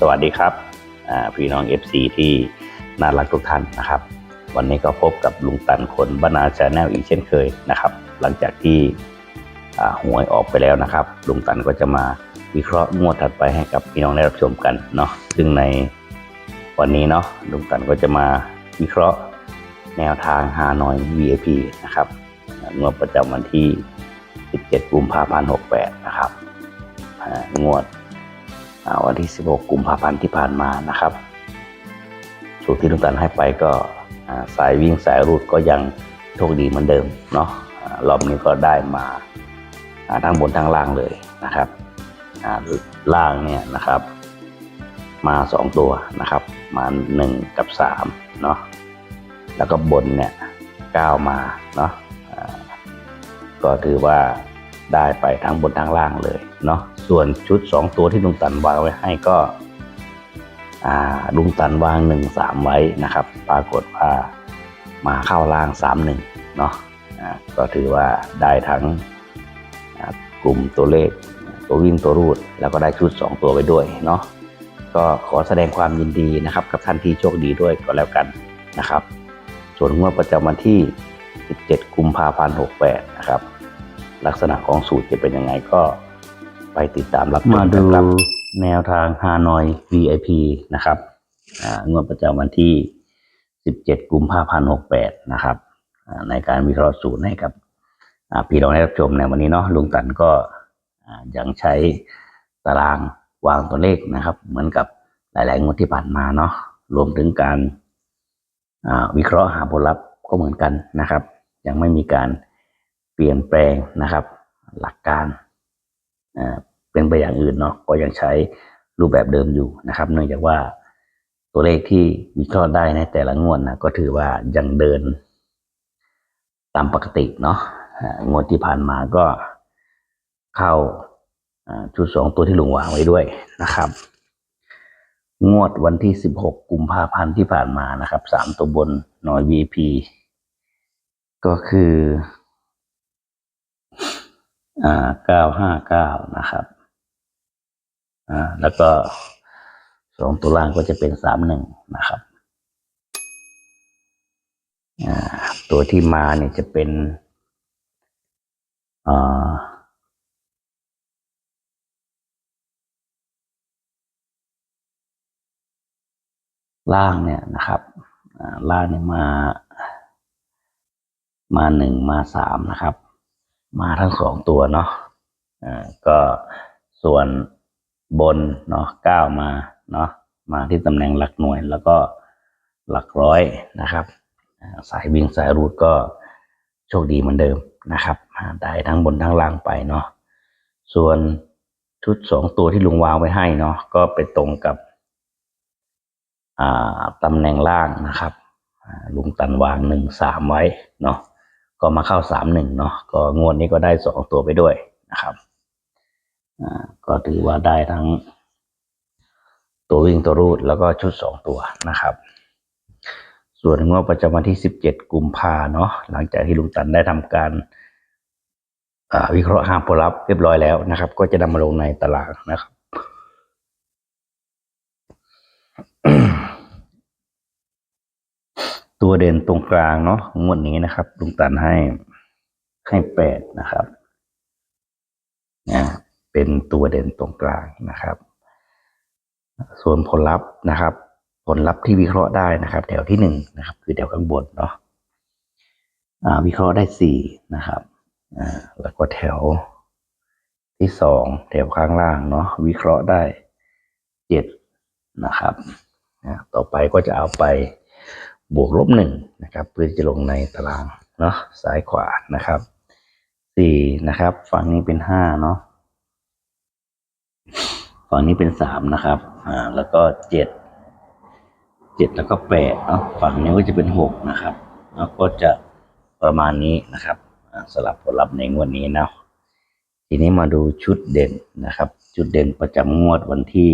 สวัสดีครับพี่น้อง FC ที่น่ารักทุกท่านนะครับ วันนี้ก็พบกับลุงตันคนบรรณาชาแนลอีกเช่นเคยนะครับ หลังจากที่หวยออกไปแล้วนะครับ ลุงตันก็จะมาวิเคราะห์งวดถัดไปให้กับพี่น้องได้รับชมกันเนาะซึ่งในวันนี้เนาะลุงตันก็จะมาวิเคราะห์แนวทางฮานอย VIP นะครับงวดประจำวันที่ 17 กุมภาพันธ์ 68 นะครับงวด วันที่ 16 กุมภาพันธ์ที่ผ่านมานะครับ สูตรที่ลุงตันให้ไปก็สายวิ่งสายรูดก็ยังโชคดีเหมือนเดิมเนาะรอบนี้ก็ได้มาทั้งบนทั้งล่างเลยนะครับล่างเนี่ยนะครับ มา 2 ตัวนะครับ มา 1 กับ3เนาะแล้วก็บนเนี่ย9มาเนาะก็ถือว่าได้ไปทั้งบนทั้งล่างเลยเนาะ ส่วนชุด 2 ตัวที่ลุงตันวางไว้ให้ก็ลุงตันวางหนึ่งสามไว้นะครับ ปรากฏว่ามาเข้าล่างสามหนึ่งเนาะก็ถือว่าได้ทั้งกลุ่มตัวเลขตัววิ่งตัวรูด แล้วก็ได้ชุด 2 ตัวไว้ด้วยเนาะก็ขอแสดงความยินดีนะครับ กับท่านที่โชคดีด้วยก็แล้วกันนะครับ ส่วนงวดประจำวันที่ 17 กุมภาพันธ์ 68 นะครับ ลักษณะของสูตรจะเป็นยังไงก็ ไปติดตามรับชมมากัดูนครับแนวทางฮานอย VIP นะครับอ่างวดประจำวันที่ 17 กุมภาพันธ์ 68 นะครับอ่าในการวิเคราะห์สูตรให้กับอ่าพี่น้องได้รับชมในวันนี้เนาะลุงตันก็อ่ายังใช้ตารางวางตัวเลขนะครับ เหมือนกับหลาย ๆ งวดที่ผ่านมาเนาะรวมถึงการอ่าวิเคราะห์หาผลลัพธ์ก็เหมือนกันนะครับ ยังไม่มีการเปลี่ยนแปลงนะครับ หลักการอ่า เป็นไปอย่างอื่นเนาะก็ยังใช้รูปแบบเดิมอยู่นะครับ เนื่องจากว่าตัวเลขที่วิเคราะห์ได้ในแต่ละงวดนะก็ถือว่ายังเดิน ตามปกติเนาะงวดที่ผ่านมาก็เข้าชุดสองตัวที่ลุงวางไว้ด้วยนะครับ งวดวันที่ 16 กุมภาพันธ์ที่ผ่านมานะครับสามตัวบนหน่อย VP ก็คืออ่าเก้าห้าเก้านะครับ อ่าแล้วก็สองตัวล่างก็จะเป็นสามหนึ่งนะครับอ่าตัวที่มาเนี่ยจะเป็นอ่าล่างเนี่ยนะครับอ่าล่างเนี่ยมา มาหนึ่งมาสามนะครับ มาทั้งสองตัวเนาะอ่าก็ส่วน บนเนาะก้าวมาเนาะมาที่ตำแหน่งหลักหน่วยแล้วก็หลักร้อยนะครับสายวิ่งสายรูดก็โชคดีเหมือนเดิมนะครับได้ทั้งบนทั้งล่างไปเนาะส่วนชุดสองตัวที่ลุงวางไว้ให้เนาะก็ไปตรงกับตำแหน่งล่างนะครับลุงตันวางหนึ่งสามไว้เนาะก็มาเข้าสามหนึ่งเนาะก็งวดนี้ก็ได้สองตัวไปด้วยนะครับ ก็ถือว่าได้ทั้ง ตัววิ่งตัวรูดแล้วก็ชุดสองตัวนะครับ ส่วนงวดประจำวันที่สิบเจ็ดกุมภาเนาะหลังจากที่ลุงตันได้ทำการาวิเคราะห์ห้ามผลลัพธ์เรียบร้อยแล้วนะครับ ก็จะนำมาลงในตารางนะครับตัวเด่นตรงกลางเนาะงวดนี้นะครับลุงตันให้ให้แปดนะครับนะ เป็นตัวเด่นตรงกลางนะครับ ส่วนผลลัพธ์นะครับ ผลลัพธ์ที่วิเคราะห์ได้นะครับ แถวที่หนึ่งนะครับ คือแถวข้างบนเนาะอ่าวิเคราะห์ได้สี่นะครับอ่าแล้วก็แถวที่สองแถวข้างล่างเนาะวิเคราะห์ได้เจ็ดนะครับต่อไปก็จะเอาไปบวกลบหนึ่งนะครับเพื่อจะลงในตารางเนาะซ้ายขวานะครับสี่นะครับ ฝั่งนี้เป็นห้าเนาะ ฝั่งนี้เป็นสามนะครับ อ่า แล้วก็เจ็ด เจ็ดแล้วก็แปดเนาะ ฝั่งนี้ก็จะเป็นหกนะครับ แล้วก็จะประมาณนี้นะครับอ่าสลับผลลัพธ์ในงวดนี้เนาะ ทีนี้มาดูชุดเด่นนะครับ ชุดเด่นประจำงวดวันที่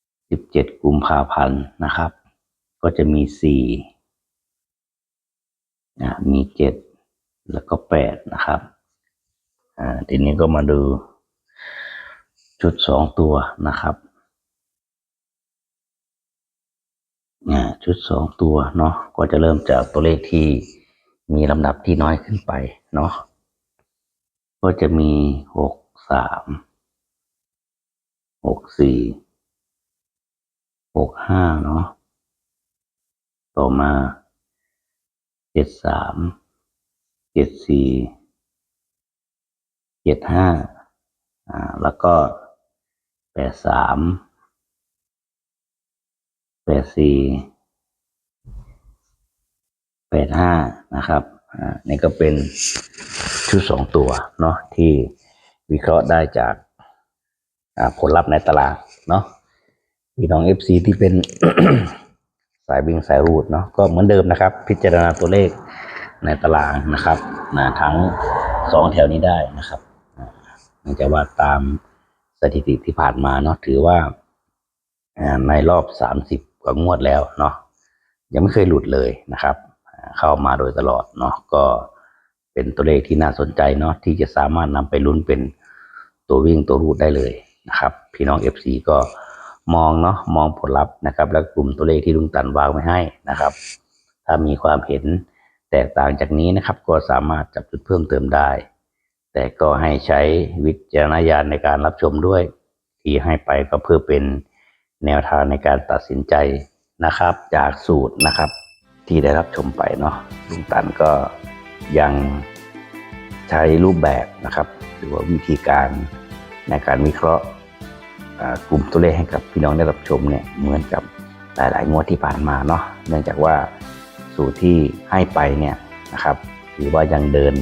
17กุมภาพันธ์นะครับ ก็จะมี4นะมี7แล้วก็8นะครับ อ่า ทีนี้ก็มาดู ชุด2ตัวนะครับอ่าชุด2ตัวเนาะก็จะเริ่มจากตัวเลขที่มีลำดับที่น้อยขึ้นไปเนาะก็จะมี6 3 6 4หกห้าเนาะต่อมาเจ็ดสามเจ็ดสี่เจ็ดห้าอ่าแล้วก็ แปดสามแปดสี่แปดห้านะครับอ่านี่ก็เป็นชุดสองตัวเนาะที่วิเคราะห์ได้จากผลลัพธ์ในตารางเนาะพี่น้อง FC ที่เป็นสายวิ่งสายรูดเนาะก็เหมือนเดิมนะครับ พิจารณาตัวเลขในตารางนะครับนะทั้งสองแถวนี้ได้นะครับอ่าเนื่องจากว่าตาม ถิติที่ผ่านมาเนาะถือว่าในรอบสามสิบกว่างวดแล้วเนาะยังไม่เคยหลุดเลยนะครับ เข้ามาโดยตลอดเนาะก็เป็นตัวเลขที่น่าสนใจเนาะที่จะสามารถนำไปลุ้นเป็นตัววิ่งตัวรูดได้เลยนะครับ พี่น้อง FC ก็มองเนาะมองผลลัพธ์นะครับ แล้วกลุ่มตัวเลขที่ลุงตันวางไว้ให้นะครับ ถ้ามีความเห็นแตกต่างจากนี้นะครับ ก็สามารถจับจุดเพิ่มเติมได้ แต่ก็ให้ใช้วิจารณญาณในการรับชมด้วย ที่ให้ไปก็เพื่อเป็นแนวทางในการตัดสินใจนะครับ จากสูตรนะครับ ที่ได้รับชมไปเนาะลุงตันก็ยังใช้รูปแบบนะครับ หรือว่าวิธีการในการวิเคราะห์กลุ่มตัวเลขให้กับพี่น้องได้รับชมเนี่ยเหมือนกับหลาย ๆ งวดที่ผ่านมาเนาะเนื่องจากว่าสูตรที่ให้ไปเนี่ยนะครับถือว่ายังเดิน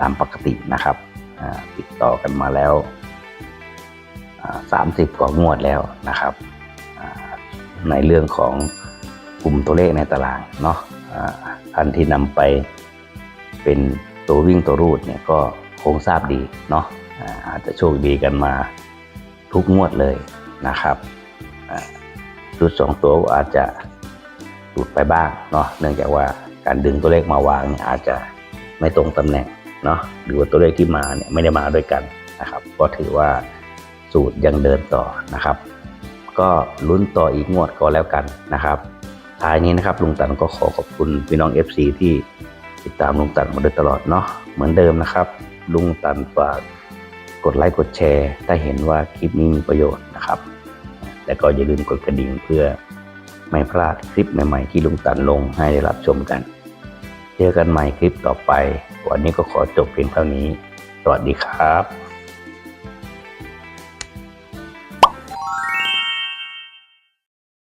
ตามปกตินะครับติดต่อกันมาแล้วสามสิบกว่างวดแล้วนะครับ ในเรื่องของกลุ่มตัวเลขในตารางเนาะอ่าท่านที่นำไปเป็นตัววิ่งตัวรูดเนี่ยก็คงทราบดีเนาะอาจจะโชคดีกันมาทุกงวดเลยนะครับชุดสองตัวอาจจะหลุดไปบ้างเนาะเนื่องจากว่าการดึงตัวเลขมาวางเนี่ยอาจจะไม่ตรงตำแหน่ง เนาะหรือว่าตัวเลขที่มาเนี่ยไม่ได้มาด้วยกันนะครับ ก็ถือว่าสูตรยังเดินต่อนะครับ ก็ลุ้นต่ออีกงวดก็แล้วกันนะครับท้ายนี้นะครับลุงตันก็ขอขอบคุณพี่น้อง FC ที่ติดตามลุงตันมาโดยตลอดเนาะเหมือนเดิมนะครับ ลุงตันฝากกดไลค์กดแชร์ ถ้าเห็นว่าคลิปนี้มีประโยชน์นะครับ และก็อย่าลืมกดกระดิ่งเพื่อไม่พลาดคลิปใหม่ๆที่ลุงตันลงให้ได้รับชมกัน เจอกันใหม่คลิปต่อไป วันนี้ก็ขอจบเพียงเท่านี้ สวัสดีครับ